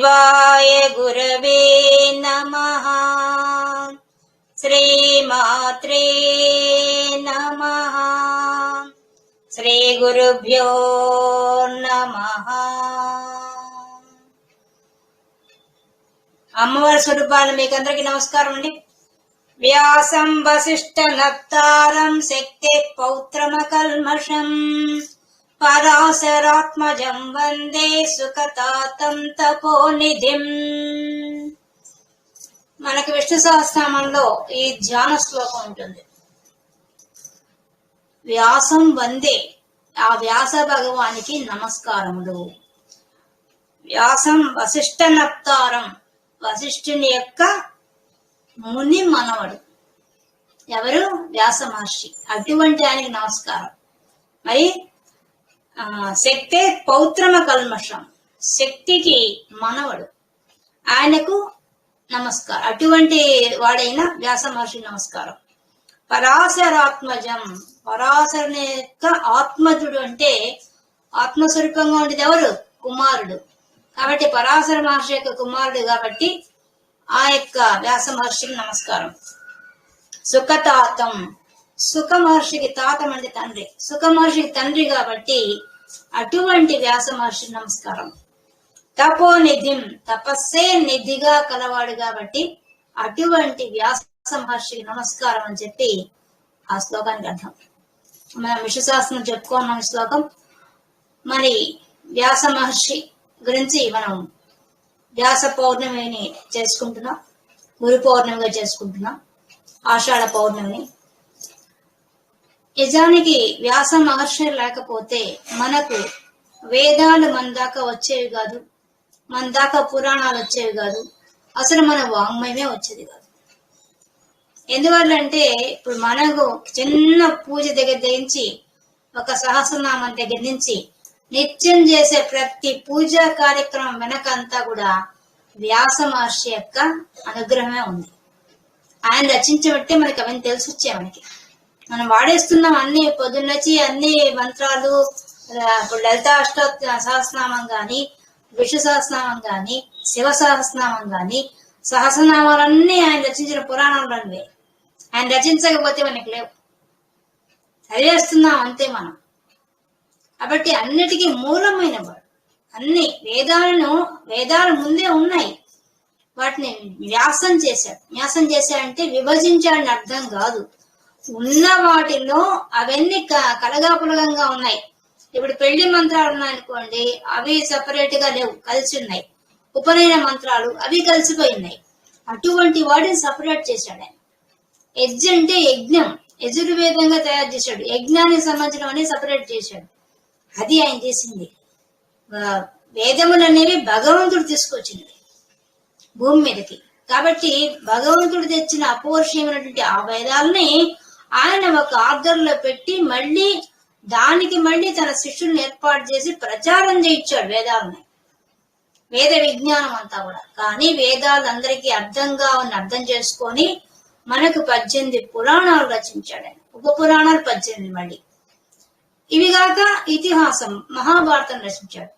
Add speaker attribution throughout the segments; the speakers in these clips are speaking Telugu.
Speaker 1: शिवाय गुरवे नमः श्रीमात्रे नमः श्रीगुरुभ्यो नमः అమ్మవారి స్వరూపాలు మీకు అందరికి నమస్కారం అండి వ్యాసం వసిష్ఠ నప్తారం శక్తి పౌత్రమకల్మషం పరాశరాత్మజం వందే సుఖతాతం తపోనిధిం. మనకి విష్ణు సహస్రనామంలో ఈ ధ్యాన శ్లోకం ఉంటుంది. వ్యాసం వందే ఆ వ్యాస భగవానికి నమస్కారములు. వ్యాసం వశిష్ఠ నప్తారం వశిష్ఠుని యొక్క ముని మనవడు. ఎవరు? వ్యాస మహర్షి. అటువంటి ఆయనకి నమస్కారం. మరి శక్తే పౌత్రమ కల్మషం. శక్తికి మనవడు. ఆయనకు నమస్కారం. అటువంటి వాడైన వ్యాస మహర్షి నమస్కారం. పరాశరాత్మజం. పరాశరుని యొక్క ఆత్మజుడు అంటే ఆత్మస్వరూపంగా ఉండేది ఎవరు? కుమారుడు. కాబట్టి పరాశర మహర్షి యొక్క కుమారుడు కాబట్టి ఆ యొక్క వ్యాస మహర్షికి నమస్కారం. సుఖతాతం. సుఖ మహర్షికి తాత మంది తండ్రి. సుఖ మహర్షికి తండ్రి కాబట్టి అటువంటి వ్యాస మహర్షి నమస్కారం. తపోనిధిం తపస్సే నిధిగా కలవాడు కాబట్టి అటువంటి వ్యాస మహర్షికి నమస్కారం అని చెప్పి ఆ శ్లోకానికి అర్థం. మనం విశ్వశాస్త్రం చెప్పుకున్నాం ఈ శ్లోకం. మరి వ్యాస మహర్షి గురించి మనం వ్యాస పౌర్ణమిని చేసుకుంటున్నాం గురు పౌర్ణమిగా చేసుకుంటున్నాం ఆషాఢ పౌర్ణమిని. నిజానికి వ్యాస మహర్షి లేకపోతే మనకు వేదాలు మన దాకా వచ్చేవి కాదు మన దాకా పురాణాలు వచ్చేవి కాదు. అసలు మన వాంగ్మయమే వచ్చేది కాదు. ఎందువల్ల అంటే ఇప్పుడు మనకు చిన్న పూజ దగ్గర నుంచి ఒక సహస్రనామం దగ్గర నుంచి నిత్యం చేసే ప్రతి పూజా కార్యక్రమం వెనకంతా కూడా వ్యాస మహర్షి యొక్క అనుగ్రహమే ఉంది. ఆయన రచించబట్టే మనకి అవన్నీ తెలిసి వచ్చాయి మనకి. మనం వాడేస్తున్నాం అన్ని పొద్దున్నొచ్చి అన్ని మంత్రాలు ఇప్పుడు లలిత అష్ట సహస్రనామం గాని విష్ణు సహస్రనామం గాని శివ సహస్రనామం గాని సహస్రనామాలన్నీ ఆయన రచించిన పురాణాలనివే ఆయన రచించకపోతే మనకి లేవు. చదివేస్తున్నాం అంతే మనం. కాబట్టి అన్నిటికీ మూలమైన వాడు. అన్ని వేదాలను వేదాలు ముందే ఉన్నాయి. వాటిని వ్యాసం చేశాడు. వ్యాసం చేశాడంటే విభజించాడని అర్థం కాదు. ఉన్న వాటిలో అవన్నీ క- కలగాపులగంగా ఉన్నాయి. ఇప్పుడు పెళ్ళి మంత్రాలు ఉన్నాయనుకోండి అవి సపరేట్గా లేవు కలిసి ఉన్నాయి ఉపనయన మంత్రాలు అవి కలిసిపోయి ఉన్నాయి అటువంటి వాటిని సపరేట్ చేశాడు ఆయన. యజ్ అంటే యజ్ఞం. యజుర్వేదంగా తయారు చేశాడు. యజ్ఞానికి సంబంధించిన సపరేట్ చేశాడు. అది ఆయన చేసింది. వేదములు అనేవి భగవంతుడు తీసుకొచ్చింది భూమి మీదకి. కాబట్టి భగవంతుడు తెచ్చిన అపౌరుషమైనటువంటి ఆ వేదాలని ఆయన ఒక ఆర్డర్లో పెట్టి మళ్ళీ దానికి మళ్ళీ తన శిష్యుల్ని ఏర్పాటు చేసి ప్రచారం చేయించాడు వేదాలని. వేద విజ్ఞానం అంతా కూడా. కానీ వేదాలు అందరికీ అర్థంగా ఉన్న అర్థం చేసుకొని మనకు పద్దెనిమిది పురాణాలు రచించాడు ఆయన. ఉప పురాణాలు పద్దెనిమిది మళ్ళీ. ఇవి కాక ఇతిహాసం మహాభారతం రచించాడు.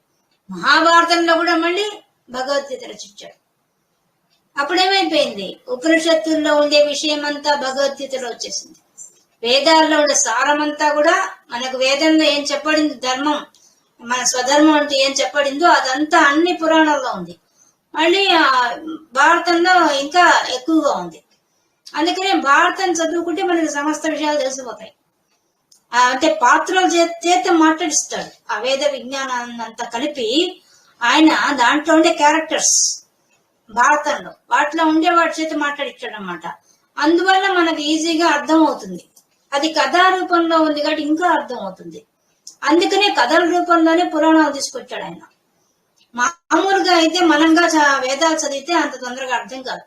Speaker 1: మహాభారతంలో కూడా మళ్ళీ భగవద్గీత రచించాడు. అప్పుడేమైపోయింది? ఉపనిషత్తుల్లో ఉండే విషయం అంతా భగవద్గీతలో వచ్చేసింది. వేదాల్లో ఉండే సారమంతా కూడా మనకు వేదంలో ఏం చెప్పడింది ధర్మం. మన స్వధర్మం అంటే ఏం చెప్పడిందో అదంతా అన్ని పురాణాల్లో ఉంది. మళ్ళీ భారతంలో ఇంకా ఎక్కువగా ఉంది. అందుకనే భారతం చదువుకుంటే మనకి సమస్త విషయాలు తెలిసిపోతాయి. అంటే పాత్రలు చేత మాట్లాడిస్తాడు. ఆ వేద విజ్ఞానాన్ని అంతా కలిపి ఆయన దాంట్లో ఉండే క్యారెక్టర్స్ భారతంలో. వాటిలో ఉండే వాటి చేత మాట్లాడిచ్చాడు అనమాట అందువల్ల మనకు ఈజీగా అర్థం అవుతుంది అది కథా రూపంలో ఉంది కాబట్టి ఇంకా అర్థం అవుతుంది అందుకనే కథల రూపంలోనే పురాణాలు తీసుకొచ్చాడు ఆయన. మామూలుగా అయితే మనంగా చ- వేదాలు చదివితే అంత తొందరగా అర్థం కాదు.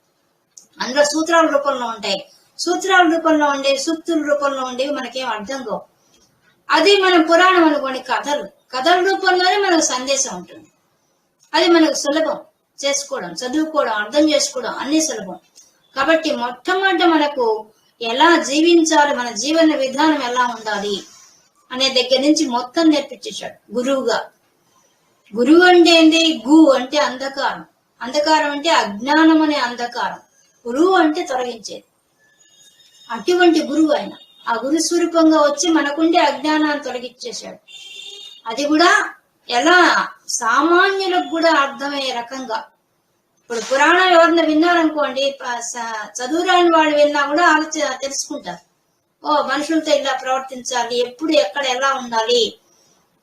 Speaker 1: అందులో సూత్రాల రూపంలో ఉంటాయి. సూత్రాల రూపంలో ఉండే సూక్తుల రూపంలో ఉండేవి మనకేం అర్థం కావు. అది మనం పురాణం అనుకోండి కథలు. కథల రూపంలోనే మనకు సందేశం ఉంటుంది. అది మనకు సులభం. చేసుకోవడం చదువుకోవడం అర్థం చేసుకోవడం అన్ని సులభం. కాబట్టి మొట్టమొదట మనకు ఎలా జీవించాలి మన జీవన విధానం ఎలా ఉండాలి అనే దగ్గర నుంచి మొత్తం నేర్పించేశాడు గురువుగా. గురువు అంటే ఏంటి గు అంటే అంధకారం. అంధకారం అంటే అజ్ఞానం అనే అంధకారం. గురువు అంటే తొలగించేది. అటువంటి గురువు ఆయన. ఆ గురు స్వరూపంగా వచ్చి మనకుండే అజ్ఞానాన్ని తొలగించేశాడు. అది కూడా ఎలా? సామాన్యులకు కూడా అర్థమయ్యే రకంగా ఇప్పుడు పురాణం ఎవరిని విన్నారనుకోండి ప- చదువురాని వాళ్ళు విన్నా కూడా ఆలోచన తెలుసుకుంటారు. ఓ మనుషులతో ఇలా ప్రవర్తించాలి ఎప్పుడు ఎక్కడ ఎలా ఉండాలి?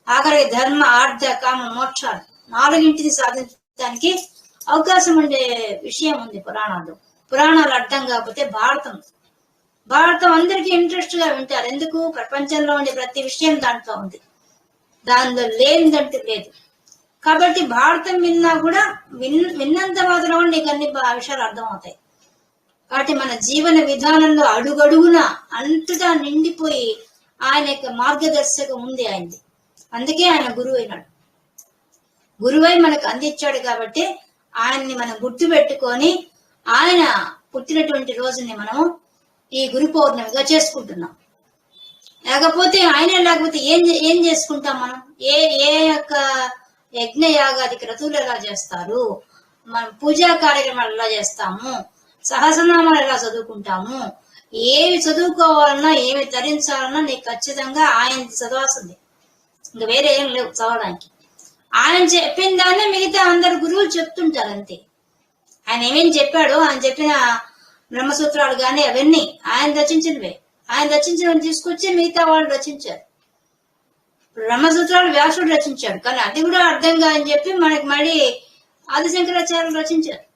Speaker 1: ఆఖరి ధర్మ ఆర్థ కామ మోక్షాలు నాలుగింటిని సాధించడానికి అవకాశం ఉండే విషయం ఉంది పురాణాలు పురాణాలు అర్థం కాకపోతే భారతం. భారతం అందరికీ ఇంట్రెస్ట్గా వింటారు. ఎందుకు? ప్రపంచంలో ఉండే ప్రతి విషయం దాంట్లో ఉంది. దానిలో లేనిదంటూ లేదు. కాబట్టి భారతం విన్నా కూడా విన్ విన్నంత మాత్రం నీకు అన్ని విషయాలు అర్థమవుతాయి. కాబట్టి మన జీవన విధానంలో అడుగడుగున అంతటా నిండిపోయి ఆయన యొక్క మార్గదర్శకం ఉంది ఆయనది. అందుకే ఆయన గురువు అయినాడు. గురువై మనకు అందించాడు కాబట్టి ఆయన్ని మనం గుర్తు పెట్టుకొని ఆయన పుట్టినటువంటి రోజుని మనము ఈ గురు పౌర్ణమిగా చేసుకుంటున్నాం. లేకపోతే ఆయన లేకపోతే ఏం ఏం చేసుకుంటాం మనం? ఏ ఏ యొక్క యజ్ఞ యాగాది క్రతువులు ఎలా చేస్తారు? మనం పూజా కార్యక్రమాలు ఎలా చేస్తాము? సహసనామాలు ఎలా చదువుకుంటాము? ఏవి చదువుకోవాలన్నా ఏమి ధరించాలన్నా నీకు ఖచ్చితంగా ఆయన చదవాల్సింది. ఇంకా వేరే ఏం లేవు చదవడానికి. ఆయన చెప్పిన దాన్నే మిగతా అందరు గురువులు చెప్తుంటారు అంతే. ఆయన ఏమేం చెప్పాడో ఆయన చెప్పిన బ్రహ్మసూత్రాలు కానీ అవన్నీ ఆయన రచించినవే. ఆయన రచించినవి తీసుకొచ్చి మిగతా వాళ్ళు రచించారు. బ్రహ్మసూత్రాలు వ్యాసుడు రచించాడు. కానీ అది కూడా అర్థం కాదని చెప్పి మనకి మళ్ళీ ఆదిశంకరాచార్యులు రచించారు.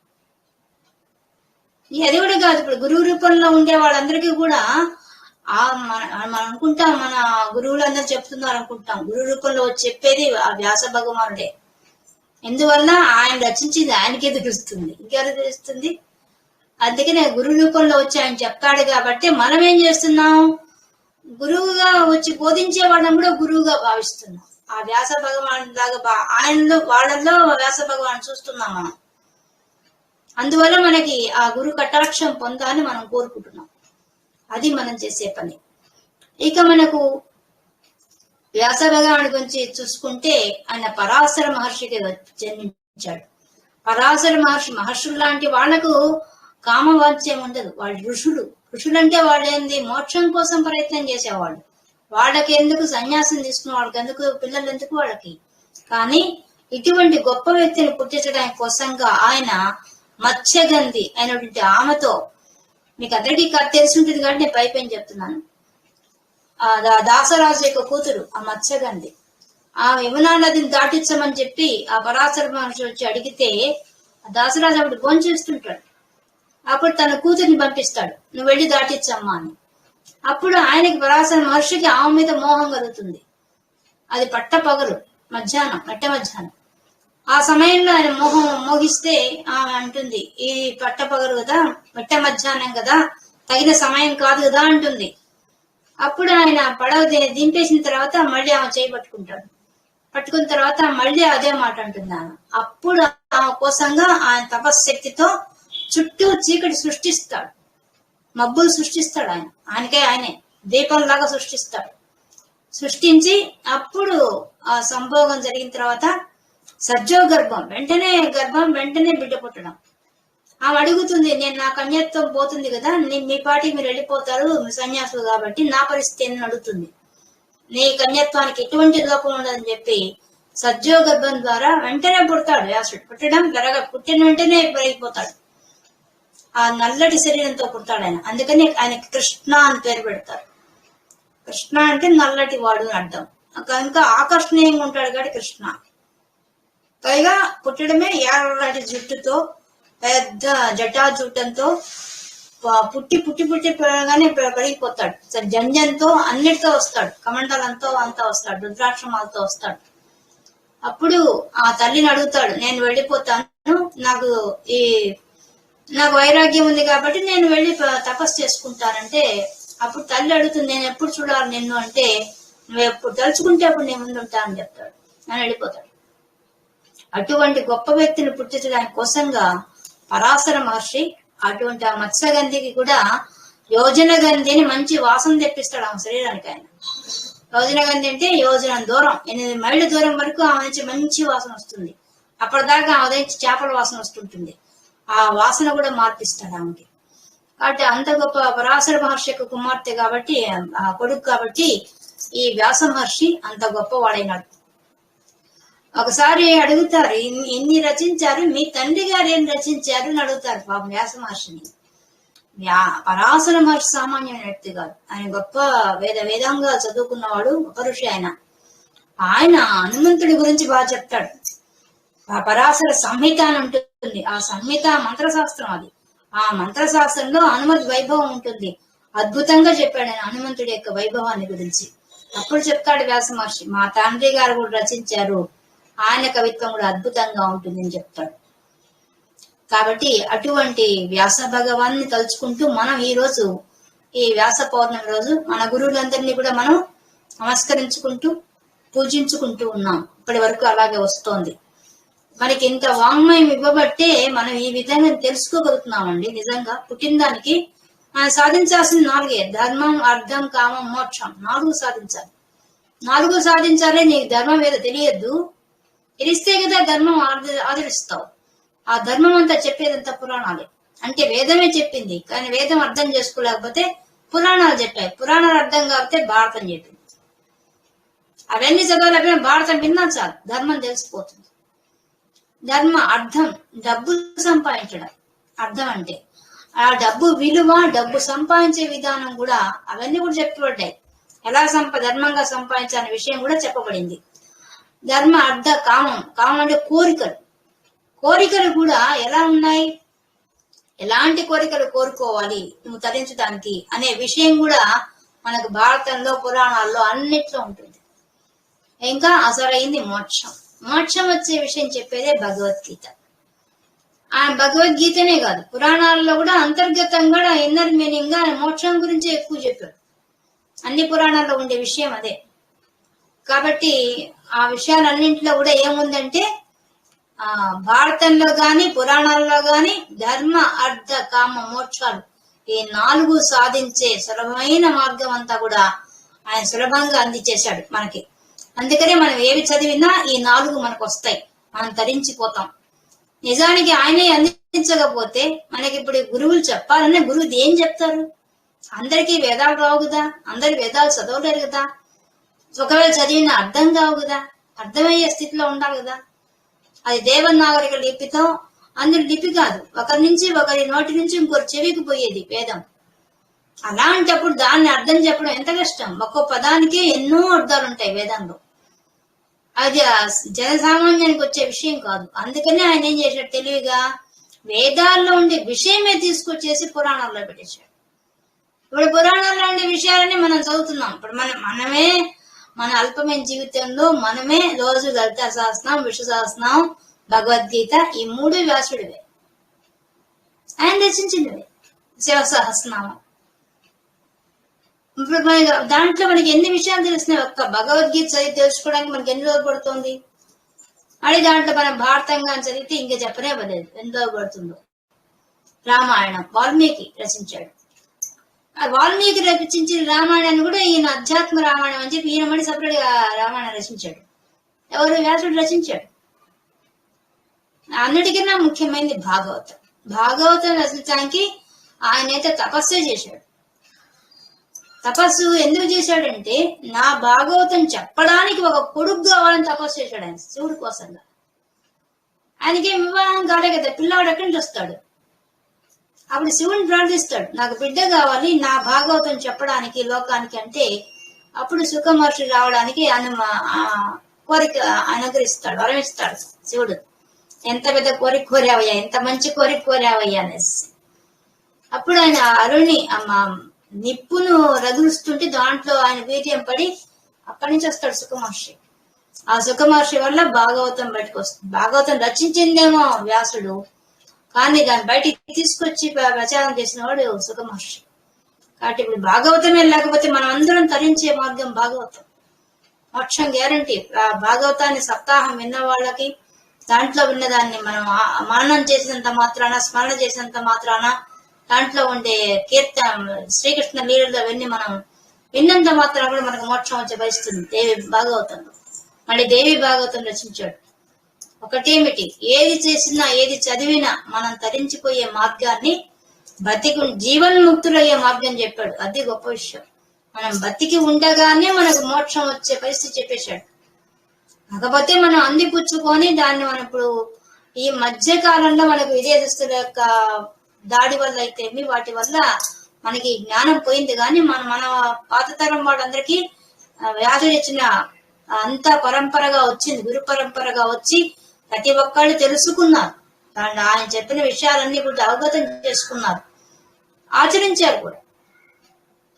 Speaker 1: అది కూడా కాదు ఇప్పుడు గురువు రూపంలో ఉండే వాళ్ళందరికీ కూడా ఆ మన మనం అనుకుంటాం మన గురువులు అందరు చెప్తున్నారు అనుకుంటాం. గురు రూపంలో చెప్పేది ఆ వ్యాస భగవానుడే. ఎందువల్ల ఆయన రచించింది ఆయనకే తెలుస్తుంది. ఇంకెవరు తెలుస్తుంది? అందుకనే గురు రూపంలో వచ్చి ఆయన చెప్తాడు కాబట్టి మనం ఏం చేస్తున్నాం? గురువుగా వచ్చి బోధించే వాళ్ళని కూడా గురువుగా భావిస్తున్నాం. ఆ వ్యాస భగవాన్ లాగా బా- ఆయనలో వాళ్ళల్లో వ్యాస భగవాన్ చూస్తున్నాం మనం. అందువల్ల మనకి ఆ గురు కటాక్షం పొందాలని మనం కోరుకుంటున్నాం. అది మనం చేసే పని. ఇక మనకు వ్యాస భగవాని గురించి చూసుకుంటే ఆయన పరాశర మహర్షికి జన్మించాడు. పరాశర మహర్షి మహర్షులు లాంటి వాళ్ళకు కామవాంఛ్యం ఉండదు వాళ్ళు ఋషులు. ఋషులంటే వాళ్ళేంది మోక్షం కోసం ప్రయత్నం చేసేవాళ్ళు వాళ్ళకి ఎందుకు సన్యాసం తీసుకున్న వాళ్ళకి ఎందుకు పిల్లలు ఎందుకు వాళ్ళకి? కానీ ఇటువంటి గొప్ప వ్యక్తిని పుట్టించడానికి కోసంగా ఆయన మత్స్యగంధి అయినటువంటి ఆమెతో మీకు అందరికీ కథ తెలిసి ఉంటుంది కాబట్టి నేను పైపైన చెప్తున్నాను. ఆ దా- దాసరాజు యొక్క కూతురు ఆ మత్స్యగంధి. ఆ యమునా నదిని దాటించమని చెప్పి ఆ పరాశర మహర్షి వచ్చి అడిగితే దాసరాజు అప్పుడు భోంచేస్తుంటాడు. అప్పుడు తన కూతుర్ని పంపిస్తాడు. నువ్వు వెళ్ళి దాటిచ్చమ్మా అని. అప్పుడు ఆయనకి పరాశర మహర్షికి ఆమె మీద మోహం కలుగుతుంది. అది పట్ట పగలు మధ్యాహ్నం మట్ట మధ్యాహ్నం. ఆ సమయంలో ఆయన మోహం మోగిస్తే ఆమె అంటుంది ఈ పట్ట పగలు కదా మట్ట మధ్యాహ్నం కదా తగిన సమయం కాదు కదా అంటుంది. అప్పుడు ఆయన పడవ దింపేసిన తర్వాత మళ్ళీ ఆమె చేయి పట్టుకుంటాడు. పట్టుకున్న తర్వాత మళ్ళీ అదే మాట అంటుంది ఆమె. అప్పుడు ఆమె కోసంగా ఆయన తపశ్శక్తితో చుట్టూ చీకటి సృష్టిస్తాడు. మబ్బులు సృష్టిస్తాడు ఆయన. ఆయనకే ఆయనే. దీపంలాగా సృష్టిస్తాడు. సృష్టించి అప్పుడు ఆ సంభోగం జరిగిన తర్వాత సజ్జో గర్భం వెంటనే గర్భం వెంటనే బిడ్డ పుట్టడం. ఆమె అడుగుతుంది నేను నా కన్యత్వం పోతుంది కదా మీ పాటికి మీరు వెళ్ళిపోతారు మీ సన్యాసులు కాబట్టి నా పరిస్థితి ఏందని అడుగుతుంది. నీ కన్యత్వానికి ఎటువంటి లోపం ఉండదని చెప్పి సజ్జోగర్భం ద్వారా వెంటనే పుడతాడు వ్యాసుడు. పుట్టడం పెరగ పుట్టిన వెంటనే పెరిగిపోతాడు ఆ నల్లటి శరీరంతో పుడతాడు ఆయన. అందుకని ఆయనకి కృష్ణ అని పేరు పెడతారు. కృష్ణ అంటే నల్లటి వాడు అని అర్థం. కనుక ఆకర్షణీయంగా ఉంటాడు కాబట్టి కృష్ణ. పైగా పుట్టడమే ఎర్రటి జుట్టుతో పెద్ద జటాజూటంతో ప- పుట్టి పుట్టి పుట్టి పెరగానే పెరిగిపోతాడు. సరే జంజంతో అన్నిటితో వస్తాడు. కమండలంతో అంతా వస్తాడు. రుద్రాక్షమాలతో వస్తాడు. అప్పుడు ఆ తల్లిని అడుగుతాడు నేను వెళ్ళిపోతాను. నాకు ఈ నాకు వైరాగ్యం ఉంది కాబట్టి నేను వెళ్ళి తపస్సు చేసుకుంటానంటే అప్పుడు తల్లి అడుగుతుంది నేను ఎప్పుడు చూడాలి నిన్ను? అంటే నువ్వు ఎప్పుడు తలుచుకుంటే అప్పుడు నేను ముందు ఉంటానని చెప్తాడు. అని వెళ్ళిపోతాడు అటువంటి గొప్ప వ్యక్తిని పుట్టించడానికి కోసంగా పరాశర మహర్షి అటువంటి ఆ మత్స్యగంధికి కూడా యోజన గంధిని మంచి వాసన తెప్పిస్తాడు ఆమె శరీరానికి ఆయన. యోజన గంధి అంటే యోజన దూరం. ఎనిమిది మైళ్ళ దూరం వరకు ఆమె నుంచి మంచి వాసన వస్తుంది. అప్పటిదాకా ఉదయం చేపల వాసన వస్తుంటుంది. ఆ వాసన కూడా మార్పిస్తాడు ఆమెకి. కాబట్టి అంత గొప్ప పరాశర మహర్షి యొక్క కుమార్తె కాబట్టి ఆ కొడుకు కాబట్టి ఈ వ్యాస మహర్షి అంత గొప్పవాడైనాడు. ఒకసారి అడుగుతారు ఇన్ని రచించారు మీ తండ్రి గారు ఏం రచించారు? అని అడుగుతారు పాపం వ్యాస మహర్షిని. పరాశర మహర్షి సామాన్యమైన వ్యక్తి కాదు. ఆయన గొప్ప వేద వేదంగా చదువుకున్నవాడు పరుషి ఋషి ఆయన. ఆయన హనుమంతుడి గురించి బాగా చెప్తాడు. ఆ పరాశర సంహిత అని ఉంటుంది. ఆ సంహిత మంత్రశాస్త్రం అది. ఆ మంత్రశాస్త్రంలో హనుమతి వైభవం ఉంటుంది. అద్భుతంగా చెప్పాడు ఆయన హనుమంతుడి యొక్క వైభవాన్ని గురించి. అప్పుడు చెప్తాడు వ్యాస మహర్షి మా తండ్రి గారు కూడా రచించారు. ఆయన కవిత్వం కూడా అద్భుతంగా ఉంటుందని చెప్తాడు. కాబట్టి అటువంటి వ్యాస భగవాన్ని తలుచుకుంటూ మనం ఈ రోజు ఈ వ్యాస పౌర్ణమి రోజు మన గురువులందరినీ కూడా మనం నమస్కరించుకుంటూ పూజించుకుంటూ ఉన్నాం. ఇప్పటి వరకు అలాగే వస్తోంది. మనకి ఇంత వాంగ్మయం ఇవ్వబట్టే మనం ఈ విధంగా తెలుసుకోగలుగుతున్నామండి నిజంగా. పుట్టినదానికి మనం సాధించాల్సింది నాలుగే. ధర్మం అర్థం కామం మోక్షం. నాలుగు సాధించాలి. నాలుగు సాధించాలి నీకు ధర్మం ఏదో తెలియద్దు. తెలిస్తే కదా ధర్మం ఆదరిస్తావు. ఆ ధర్మం అంతా చెప్పేదంతా పురాణాలే. అంటే వేదమే చెప్పింది కానీ వేదం అర్థం చేసుకోలేకపోతే పురాణాలు చెప్పాయి. పురాణాలు అర్థం కాకపోతే భారతం చెప్పింది. అవన్నీ చదవలేకపోయినా భారతం విన్నా చాలు. ధర్మం తెలిసిపోతుంది. ధర్మ అర్థం డబ్బు సంపాదించడం. అర్థం అంటే ఆ డబ్బు విలువ డబ్బు సంపాదించే విధానం కూడా అవన్నీ కూడా చెప్పబడ్డాయి. ఎలా సంప ధర్మంగా సంపాదించాలనే విషయం కూడా చెప్పబడింది. ధర్మ అర్థ కామం. కామం అంటే కోరికలు. కోరికలు కూడా ఎలా ఉన్నాయి? ఎలాంటి కోరికలు కోరుకోవాలి? నువ్వు తరించడానికి అనే విషయం కూడా మనకు భారతంలో పురాణాల్లో అన్నిట్లో ఉంటుంది. ఇంకా అసలైంది మోక్షం. మోక్షం వచ్చే విషయం చెప్పేదే భగవద్గీత. ఆ భగవద్గీతనే కాదు పురాణాల్లో కూడా అంతర్గతంగా ఇన్నర్ మీనింగ్గా మోక్షం గురించి ఎక్కువ చెప్పాడు. అన్ని పురాణాల్లో ఉండే విషయం అదే. కాబట్టి ఆ విషయాలన్నింటిలో కూడా ఏముందంటే ఆ భారతంలో గాని పురాణాల్లో గాని ధర్మ అర్థ కామ మోక్షాలు ఈ నాలుగు సాధించే సులభమైన మార్గం అంతా కూడా ఆయన సులభంగా అందించేశాడు మనకి. అందుకనే మనం ఏవి చదివినా ఈ నాలుగు మనకు వస్తాయి మనం తరించిపోతాం. నిజానికి ఆయనే అందించకపోతే మనకి ఇప్పుడు గురువులు చెప్పాలనే గురువు ఏం చెప్తారు? అందరికీ వేదాలు రావు కదా? అందరి వేదాలు చదవలేరు కదా? ఒకవేళ చదివిన అర్థం కావు కదా? అర్థమయ్యే స్థితిలో ఉండాలి కదా? అది దేవనాగరిక లిపితో అందులో లిపి కాదు. ఒకరి నుంచి ఒకరి నోటి నుంచి ఇంకొకరి చెవికి పోయేది వేదం. అలాంటప్పుడు దాన్ని అర్థం చెప్పడం ఎంత కష్టం? ఒక్కో పదానికే ఎన్నో అర్థాలు ఉంటాయి వేదంలో అది జన జనసామాన్యానికి వచ్చే విషయం కాదు. అందుకనే ఆయన ఏం చేశాడు తెలివిగా? వేదాల్లో ఉండే విషయమే తీసుకొచ్చేసి పురాణాల్లో పెట్టేశాడు. ఇప్పుడు పురాణాల్లో ఉండే విషయాలని మనం చదువుతున్నాం. ఇప్పుడు మనం మనమే మన అల్పమైన జీవితంలో మనమే రోజు లలిత శాస్త్రం విష్ణు శాస్త్రం భగవద్గీత ఈ మూడు వ్యాసుడివే. ఆయన రచించినవి శివ సహస్రనామం. ఇప్పుడు మన దాంట్లో మనకి ఎన్ని విషయాలు తెలుస్తున్నాయి? ఒక్క భగవద్గీత చదివి తెలుసుకోవడానికి మనకి ఎన్ని రోజులు పడుతుంది? అని దాంట్లో మనం భారతంగా చదివితే ఇంకా చెప్పనే పడలేదు. ఎన్ని రోజులు పడుతుందో? రామాయణం వాల్మీకి రచించాడు. ఆ వాల్మీకి రచించిన రామాయణాన్ని కూడా ఈయన అధ్యాత్మ రామాయణం అని చెప్పి ఈయన మళ్ళీ సపరేట్గా రామాయణం రచించాడు. ఎవరు? వ్యాసుడు రచించాడు. అన్నిటికన్నా ముఖ్యమైనది భాగవతం. భాగవతం రచించడానికి ఆయన అయితే తపస్సే చేశాడు. తపస్సు ఎందుకు చేశాడంటే నా భాగవతం చెప్పడానికి ఒక కొడుకు కావాలని తపస్సు చేశాడు ఆయన శివుడి కోసంగా. ఆయనకి వివాహం కాలే కదా పిల్లవాడు ఎక్కడి నుంచి వస్తాడు? అప్పుడు శివుని ప్రార్థిస్తాడు నాకు బిడ్డ కావాలి నా భాగవతం చెప్పడానికి లోకానికి అంటే అప్పుడు సుఖమహర్షి రావడానికి ఆయన కోరిక అనుగ్రహిస్తాడు వరమిస్తాడు శివుడు. ఎంత పెద్ద కోరిక కోరావయ్యా ఎంత మంచి కోరిక కోరావయ్యా అనేసి. అప్పుడు ఆయన అరుణి అమ్మ నిప్పును రగులుస్తుంటే దాంట్లో ఆయన వీర్యం పడి అక్కడి నుంచి వస్తాడు సుఖమహర్షి. ఆ సుఖమహర్షి వల్ల భాగవతం బయటకు వస్తుంది. భాగవతం రచించిందేమో వ్యాసుడు. కానీ దాన్ని బయటికి తీసుకొచ్చి ప్రచారం చేసిన వాడు సుఖమహర్షి. కాబట్టి ఇప్పుడు భాగవతమే లేకపోతే మనం అందరం తరించే మార్గం భాగవతం. మోక్షం గ్యారంటీ. భాగవతాన్ని సప్తాహం విన్న వాళ్ళకి దాంట్లో ఉన్నదాన్ని మనం మననం చేసినంత మాత్రాన స్మరణ చేసినంత మాత్రాన దాంట్లో ఉండే కీర్తన శ్రీకృష్ణ లీలలు అవన్నీ మనం విన్నంత మాత్రం కూడా మనకు మోక్షం వచ్చే భరిస్తుంది దేవి భాగవతంలో మళ్ళీ దేవి భాగవతం రచించాడు. ఒకటేమిటి ఏది చేసినా ఏది చదివినా మనం తరించిపోయే మార్గాన్ని బతికి జీవన్ముక్తులయ్యే మార్గం చెప్పాడు. అది గొప్ప విషయం. మనం బతికి ఉండగానే మనకు మోక్షం వచ్చే పరిస్థితి చెప్పేశాడు. కాకపోతే మనం అందిపుచ్చుకొని దాన్ని మనం ఇప్పుడు ఈ మధ్య కాలంలో మనకు విదేశస్తుల యొక్క దాడి వల్ల అయితేమి వాటి వల్ల మనకి జ్ఞానం పోయింది. కానీ మన మన పాత తరం వాళ్ళందరికీ వ్యాధులు ఇచ్చిన అంత పరంపరగా వచ్చింది గురు పరంపరగా వచ్చి ప్రతి ఒక్కళ్ళు తెలుసుకున్నారు. అండ్ ఆయన చెప్పిన విషయాలన్నీ కూడా అవగతం చేసుకున్నారు. ఆచరించారు కూడా.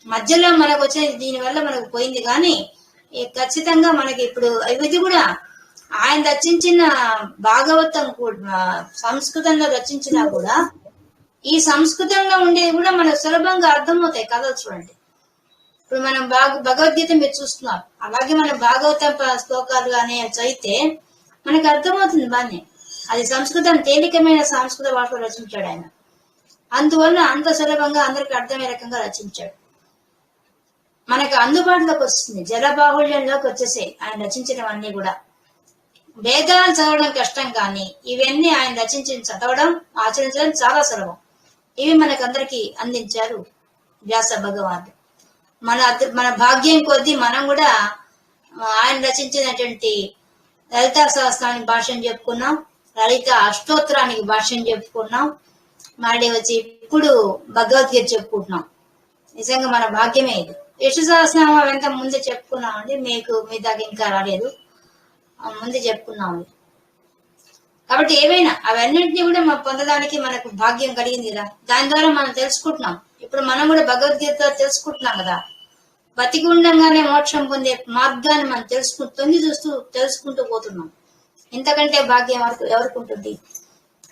Speaker 1: మధ్యలో మనకు వచ్చిన దీనివల్ల మనకు పోయింది. కానీ ఈ ఖచ్చితంగా మనకి ఇప్పుడు ఇది కూడా ఆయన రచించిన భాగవతం కూడా సంస్కృతంలో రచించినా కూడా ఈ సంస్కృతంలో ఉండేది కూడా మనకు సులభంగా అర్థమవుతాయి కథలు చూడండి. ఇప్పుడు మనం భాగ భగవద్గీత మీరు చూస్తున్నారు. అలాగే మన భాగవత శ్లోకాలు కానీ చదివితే మనకు అర్థమవుతుంది బాగానే అది సంస్కృతం తేలికమైన సంస్కృత భాషలో రచించాడు ఆయన. అందువల్ల అంత సులభంగా అందరికి అర్థమయ్యే రకంగా రచించాడు. మనకు అందుబాటులోకి వస్తుంది. జలబాహుళ్యంలోకి వచ్చేసాయి ఆయన రచించడం అన్ని కూడా. వేదాలు చదవడం కష్టం కానీ ఇవన్నీ ఆయన రచించి చదవడం ఆచరించడం చాలా సులభం. ఇవి మనకందరికి అందించారు వ్యాస భగవానుడు మన మన భాగ్యం కొద్దీ మనం కూడా ఆయన రచించినటువంటి లలిత సహస్రానికి భాష్యం చెప్పుకున్నాం లలిత అష్టోత్తరానికి భాష్యం చెప్పుకున్నాం మళ్ళీ వచ్చి ఇప్పుడు భగవద్గీత చెప్పుకుంటున్నాం. నిజంగా మన భాగ్యమే ఇది. యశు సహస్రనామం ఎంత ముందే చెప్పుకున్నామండి మీకు మీ దాకా ఇంకా రాలేదు. ముందు ముందే చెప్పుకున్నాం కాబట్టి ఏవైనా అవన్నింటినీ కూడా మనం పొందడానికి మనకు భాగ్యం కలిగింది కదా. దాని ద్వారా మనం తెలుసుకుంటున్నాం. ఇప్పుడు మనం కూడా భగవద్గీత తెలుసుకుంటున్నాం కదా. బతికి ఉండగానే మోక్షం పొందే మార్గాన్ని మనం తెలుసుకుంటూ తొంగి చూస్తూ తెలుసుకుంటూ పోతున్నాం. ఇంతకంటే భాగ్యం ఎవరికి ఎవరికి ఉంటుంది?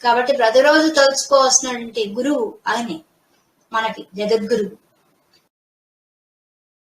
Speaker 1: కాబట్టి ప్రతిరోజు తలుచుకోవాల్సినటువంటి గురువు ఆయనే. మనకి జగద్గురువు.